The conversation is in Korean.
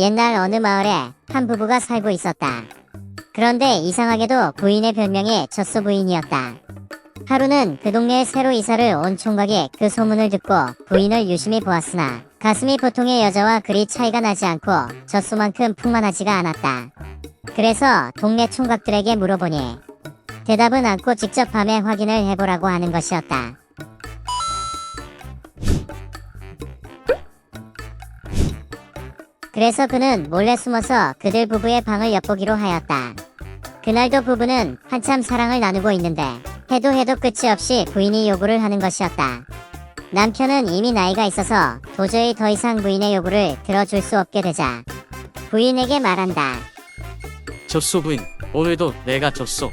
옛날 어느 마을에 한 부부가 살고 있었다. 그런데 이상하게도 부인의 별명이 젖소 부인이었다. 하루는 그 동네에 새로 이사를 온 총각이 그 소문을 듣고 부인을 유심히 보았으나 가슴이 보통의 여자와 그리 차이가 나지 않고 젖소만큼 풍만하지가 않았다. 그래서 동네 총각들에게 물어보니 대답은 않고 직접 밤에 확인을 해보라고 하는 것이었다. 그래서 그는 몰래 숨어서 그들 부부의 방을 엿보기로 하였다. 그날도 부부는 한참 사랑을 나누고 있는데 해도 해도 끝이 없이 부인이 요구를 하는 것이었다. 남편은 이미 나이가 있어서 도저히 더 이상 부인의 요구를 들어줄 수 없게 되자 부인에게 말한다. 졌소 부인, 오늘도 내가 졌소.